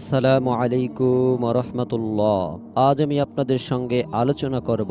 আসসালামু আলাইকুম রহমতুল্লাহ আজ আমি আপনাদের সঙ্গে আলোচনা করব।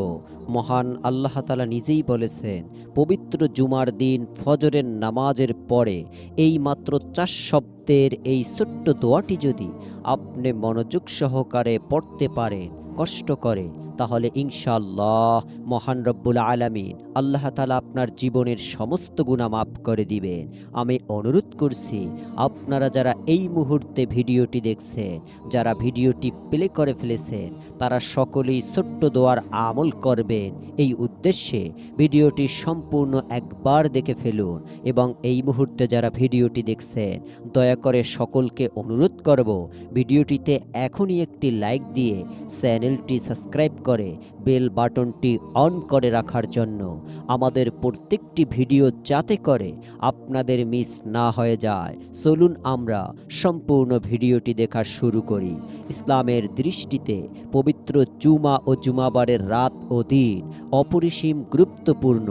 মহান আল্লাহ তালা নিজেই বলেছেন, পবিত্র জুমার দিন ফজরের নামাজের পরে এই মাত্র চার শব্দের এই ছোট্ট দোয়াটি যদি আপনি মনোযোগ সহকারে পড়তে পারেন, কষ্ট করে তাহলে ইনশাল্লাহ মহান রব্বুল আলামিন আল্লাহ তালা আপনার জীবনের সমস্ত গুণা মাফ করে দিবেন। আমি অনুরোধ করছি, আপনারা যারা এই মুহূর্তে ভিডিওটি দেখছেন, যারা ভিডিওটি প্লে করে ফেলেছেন, তারা সকলেই ছোট্ট দোয়ার আমল করবেন। এই উদ্দেশ্যে ভিডিওটি সম্পূর্ণ একবার দেখে ফেলুন এবং এই মুহূর্তে যারা ভিডিওটি দেখছেন, দয়া করে সকলকে অনুরোধ করব, ভিডিওটিতে এখনই একটি লাইক দিয়ে চ্যানেলটি সাবস্ক্রাইব করে, বেল বাটনটি অন করে রাখার জন্য। আমাদের প্রত্যেকটি ভিডিও যাতে করে আপনাদের মিস না হয়ে যায়। চলুন আমরা সম্পূর্ণ ভিডিওটি দেখা শুরু করি। ইসলামের দৃষ্টিতে পবিত্র জুমা ও জুমাবারের রাত ও দিন অপরিসীম গুরুত্বপূর্ণ।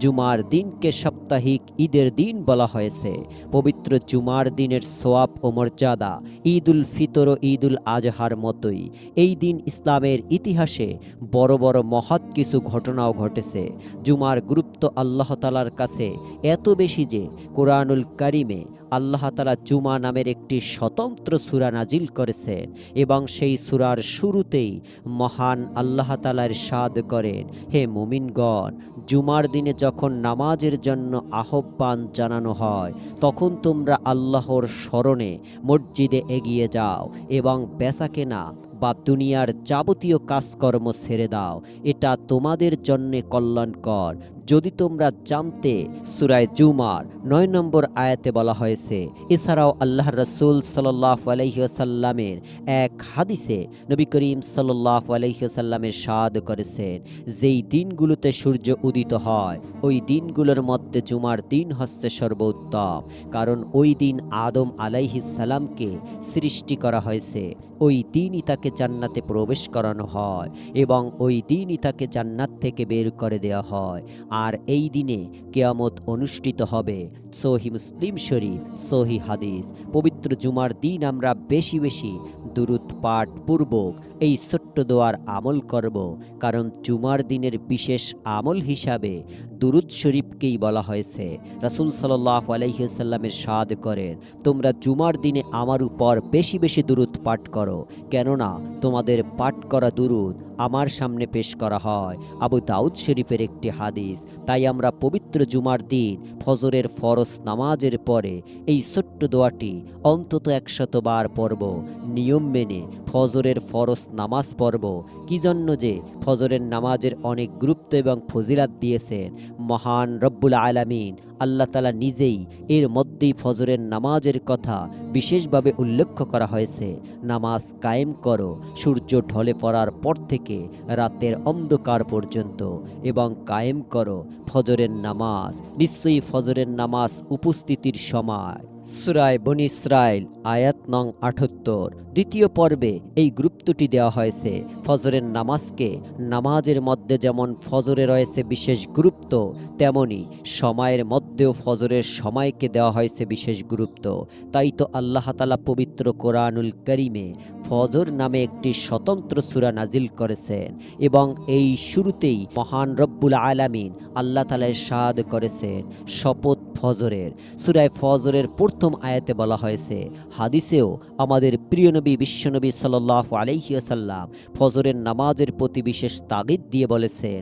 জুমার দিনকে সাপ্তাহিক ঈদের দিন বলা হয়েছে। পবিত্র জুমার দিনের সোয়াব ও মর্যাদা ঈদ উল ফিতর ও ঈদ উল আজহার মতোই। এই দিন ইসলামের ইতিহাসে বড় বড় মহৎ কিছু ঘটনাও ঘটেছে। জুমার গুরুত্ব আল্লাহতালার কাছে এত বেশি যে কোরআনুল কারিমে আল্লাহ তালা জুমা নামের একটি স্বতন্ত্র সুরা নাজিল করেছেন এবং সেই সুরার শুরুতেই মহান আল্লাহ তালার স্বাদ করেন, হে মুমিনগণ, জুমার দিনে যখন নামাজের জন্য আহ্বান জানানো হয়, তখন তোমরা আল্লাহর স্মরণে মসজিদে এগিয়ে যাও এবং বেচা কেনা বা দুনিয়ার যাবতীয় কাজকর্ম ছেড়ে দাও। এটা তোমাদের জন্যে কল্যাণকর। যদি তোমরা জানতে, সুরায় জুমার নয় নম্বর আয়াতে বলা হয়েছে, এছাড়াও আল্লাহ রসুল সাল্লাহ আলহিসাল্লামের এক হাদিসে নবী করিম সাল্লাহ আলহিসাল্লামের সাদ করেছেন, যেই দিনগুলোতে সূর্য উদিত হয়, ওই দিনগুলোর মধ্যে জুমার দিন হচ্ছে সর্বোত্তম। কারণ ওই দিন আদম আলাইহিসাল্লামকে সৃষ্টি করা হয়েছে। ওই দিনই তাকে জান্নাতে প্রবেশ করানো হয় এবং ওই দিনই তাকে জান্নাত থেকে বের করে দেওয়া হয়। আর এই দিনে কেয়ামত অনুষ্ঠিত হবে। সহি মুসলিম শরীফ, সহি হাদিস, পবিত্র জুমার দিন আমরা বেশি বেশি দুরুদ পাঠ পূর্বক এই ছোট্ট দোয়ার আমল করব। কারণ জুমার দিনের বিশেষ আমল হিসাবে দুরুদ শরীফকেই বলা হয়েছে। রাসুল সাল্লাহ আলাইসাল্লামের স্বাদ করেন, তোমরা জুমার দিনে আমার উপর বেশি বেশি দুরুদ পাঠ করো। কেননা তোমাদের পাঠ করা দুরুদ আমার সামনে পেশ করা হয়। আবু দাউদ শরীফের একটি হাদিস, তাই আমরা পবিত্র জুমার দিন ফজরের ফরস নামাজের পরে এই ছোট্ট দোয়াটি অন্তত একশতবার পর্ব নিয়ম মেনে ফজরের ফরজ নামাজ পর্ব কি জন্য যে ফজরের নামাজের অনেক গুরুত্ব এবং ফজিলাত দিয়েছেন মহান রব্বুল আলামিন। আল্লাহ তালা নিজেই এর মধ্যেই ফজরের নামাজের কথা বিশেষভাবে উল্লেখ করা হয়েছে। নামাজ কায়েম করো, সূর্য ঢলে পড়ার পর থেকে রাতের অন্ধকার পর্যন্ত এবং কায়েম করো ফজরের নামাজ। নিশ্চয়ই ফজরের নামাজ উপস্থিতির সময়। সুরায় বন ইসরায়েল, আয়াত নং আটাত্তর দ্বিতীয় পর্বে এই গুরুত্বটি দেওয়া হয়েছে। ফজরের নামাজকে নামাজের মধ্যে যেমন ফজরে রয়েছে বিশেষ গুরুত্ব, তেমনি সময়ের মধ্যেও ফজরের সময়কে দেওয়া হয়েছে বিশেষ গুরুত্ব। তাই তো আল্লাহ তালা পবিত্র কোরআনুল করিমে ফজর নামে একটি স্বতন্ত্র সুরা নাজিল করেছেন এবং এই শুরুতেই মহান রব্বুল আলামিন আল্লাহ তালায় সাদ করেছেন শপথ ফজরের। সুরায় ফজরের প্রথম আয়াতে বলা হয়েছে, হাদিসেও আমাদের প্রিয় নবী বিশ্বনবী সাল্লাহ আলহিয়াসাল্লাম ফজরের নামাজের প্রতি বিশেষ তাগিদ দিয়ে বলেছেন,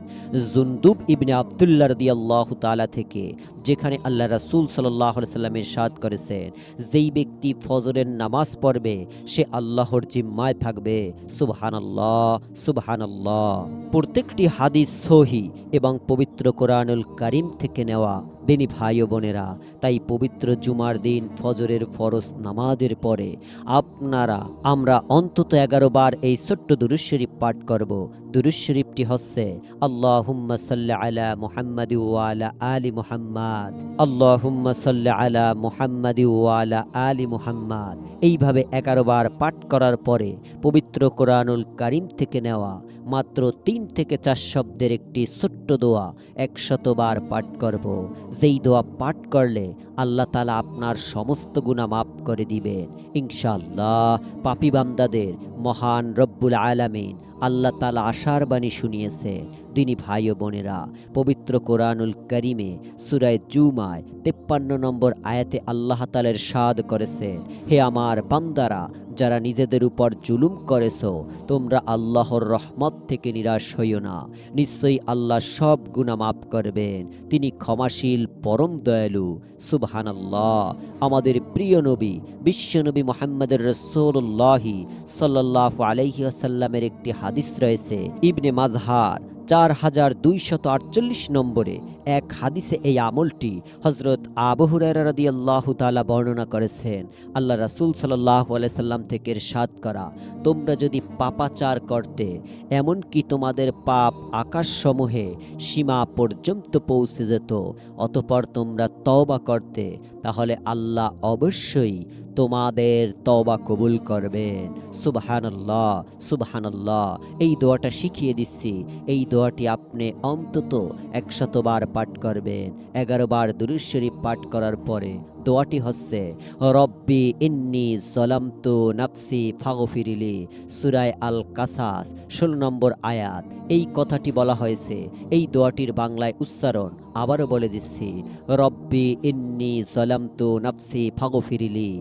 জুন্দুব ইবনে আবদুল্লাহ রদি আল্লাহ তালা থেকে, যেখানে আল্লাহ রাসুল সাল্লাহ সাল্লামের সাদ করেছেন, যেই ব্যক্তি ফজরের নামাজ পড়বে, সে আল্লাহর জিম্মায় থাকবে। সুবহানাল্লাহ সুবহানাল্লাহ। প্রত্যেকটি হাদিস সহি এবং পবিত্র কোরআনুল কারিম থেকে নেওয়া দিনী ভাই বোনেরা, তাই পবিত্র জুমার দিন ফজরের ফরজ নামাজের পরে আপনারা, আমরা অন্তত এগারো বার এই ছোট্ট দুরুজ শরীফ পাঠ করব। দুরুজ শরীফটি হচ্ছে, আল্লাহুম্মা সাল্লি আলা মুহাম্মাদ ওয়ালা আলি মুহাম্মাদ। আল্লাহুম্মা সাল্লি আলা মুহাম্মাদ ওয়ালা আলি মুহাম্মাদ। এইভাবে এগারো বার পাঠ করার পরে পবিত্র কোরআনুল কারিম থেকে নেওয়া মাত্র তিন থেকে চার শব্দের একটি ছোট্ট দোয়া একশতবার পাঠ করব। যেই দোয়া পাঠ করলে আল্লাহ তালা আপনার সমস্ত গুণা মাফ করে দিবেন। ইনশাল্লাহ পাপি বান্দাদের মহান রব্বুল আলামিন আল্লাহ তালা আশার বাণী শুনিয়েছে দিনী ভাই ও বোনেরা, পবিত্র কোরআনুল করিমে সুরায় জুমায় তেপ্পান্ন নম্বর আয়াতে আল্লাহ তালের স্বাদ করেছেন হে আমার বান্দারা, যারা নিজেদের উপর জুলুম করেছ, তোমরা আল্লাহর রহমত থেকে নিরাশ হইও না, নিশ্চয়ই আল্লাহ সব গুণা মাফ করবেন, তিনি ক্ষমাশীল, পরম দয়ালু সুবহান আল্লাহ আমাদের প্রিয় নবী বিশ্বনবী মোহাম্মদের রসোল্লাহি সাল্লাহ আলাইহি আসাল্লামের একটি হাদিস রয়েছে, ইবনে মাজহার চার হাজার দুইশত আটচল্লিশ নম্বরে এক হাদিসে এই আমলটি হজরত আবহুরারদি আল্লাহ তালা বর্ণনা করেছেন। আল্লাহ রাসুল সাল্লাহ সাল্লাম থেকে সাদ করা, তোমরা যদি পাপাচার করতে, এমনকি তোমাদের পাপ আকাশসমূহে সীমা পর্যন্ত পৌঁছে যেত, অতপর তোমরা তওবা করতে, তাহলে আল্লাহ অবশ্যই তোমাদের তবা কবুল করবেন। সুবহানাল্লাহ সুবহানাল্লাহ। এই দোয়াটা শিখিয়ে দিচ্ছি। এই দোয়াটি আপনি অন্তত একশতবার পাঠ করবেন। এগারো বার দুরুশ্বরী পাঠ করার পরে দোয়াটি হচ্ছে, রব্বি ইন্নি জলামতু নাফসি ফাগফিরিলি। সুরায় আল কাসাস ষোলো নম্বর আয়াত। এই কথাটি বলা হয়েছে, এই দোয়াটির বাংলায় উচ্চারণ। আবারও বলে দিচ্ছি, রব্বি ইন্নি জলামতু নাফসি ফাগফিরিলি।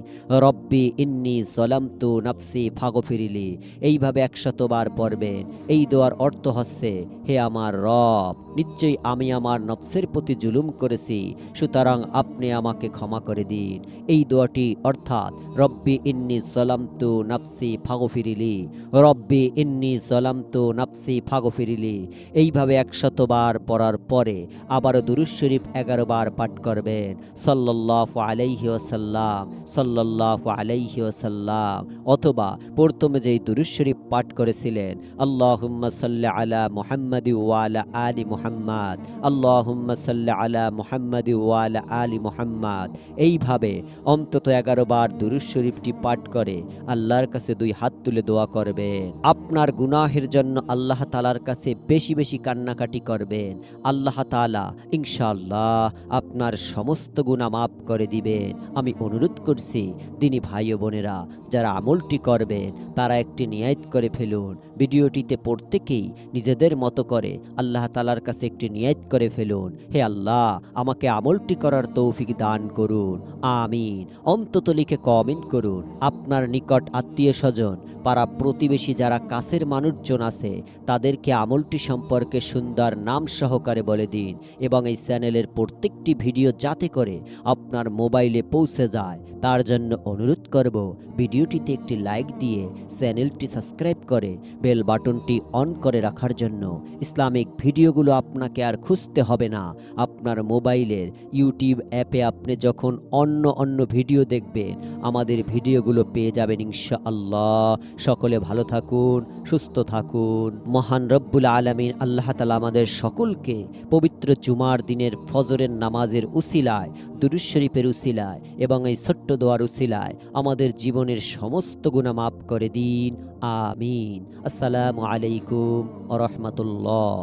রব্বি ইন্নি জলামতু নাফসি ফাগফিরিলি। এইভাবে একশতবার পড়বেন। এই দোয়ার অর্থ হচ্ছে, হে আমার রব, নিশ্চয়ই আমি আমার নফসের প্রতি জুলুম করেছি, সুতরাং আপনি আমাকে ক্ষমা করে দিন। এই দোয়াটি অর্থাৎ, রব্বি ইন্নি জলামতু নাফসি ফাগফিরিলি, রব্বি ইন্নি জলামতু নাফসি ফাগফিরিলি। এইভাবে একশতবার পড়ার পরে আবারও দুরুজ শরীফ এগারো বার পাঠ করবেন। সাল্লাহ আলাইহি ওসাল্লাম সাল্লাহ আলাইহি ওসাল্লাম অথবা প্রথমে যেই দুরুজ শরীফ পাঠ করেছিলেন, আল্লাহুম্মা সাল্লি আলা মুহাম্মাদি ওয়ালা আলী মুহাম্মাদ, আল্লাহুম্মা সাল্লি আলা মুহাম্মাদি ওয়ালা আলী মুহাম্মাদ। এইভাবে অন্তত এগারো বার দুরুজ শরীফটি পাঠ করে আল্লাহর কাছে দুই হাত তুলে দোয়া করবেন। আপনার গুনাহের জন্য আল্লাহ তালার কাছে বেশি বেশি কান্নাকাটি করবেন। আল্লাহ তালা ইনশাল্লাহ আপনার সমস্ত গুণা মাফ করে দিবেন। আমি অনুরোধ করছি, দিনী ভাই বোনেরা, যারা আমলটি করবেন, তারা একটি নিয়ায়ত করে ফেলুন। ভিডিওটিতে প্রত্যেকেই নিজেদের মতো করে আল্লাহ তালার কাছে একটি নিয়ায়ত করে ফেলুন। হে আল্লাহ, আমাকে আমলটি করার তৌফিক দান করুন। আমিন। অন্তত লিখে কমেন্ট করুন, আপনার নিকট আত্মীয় স্বজন, পাড়া প্রতিবেশী যারা কাছের মানুষজন আছে, তাদেরকে আমলটি সম্পর্কে সুন্দর নাম সহকারে বলে দিন এবং এই চ্যানেলের প্রত্যেকটি ভিডিও যাতে করে আপনার মোবাইলে পৌঁছে যায়। তার জন্য অনুরোধ করব, ভিডিওটিতে একটি লাইক দিয়ে চ্যানেলটি সাবস্ক্রাইব করে বেল বাটনটি অন করে রাখার জন্য। ইসলামিক ভিডিওগুলো আপনাকে আর খুঁজতে হবে না। আপনার মোবাইলের ইউটিউব অ্যাপে আপনি যখন অন্য অন্য ভিডিও দেখবেন, আমাদের ভিডিওগুলো পেয়ে যাবেন ইনশা আল্লাহ সকলে ভালো থাকুন, সুস্থ থাকুন। মহান রব্বুল আলমিন আল্লাহ তালা আমাদের সকলকে পবিত্র জুমার দিনের ফজরের নামাজের উসিলায় দুরুজ শরীফের উসিলায় এবং এই ছোট্ট দোয়ার উসিলায় আমাদের জীবনের সমস্ত গুণা মাফ করে দিন। আমিন। আসসালামু আলাইকুম রহমতুল্লাহ।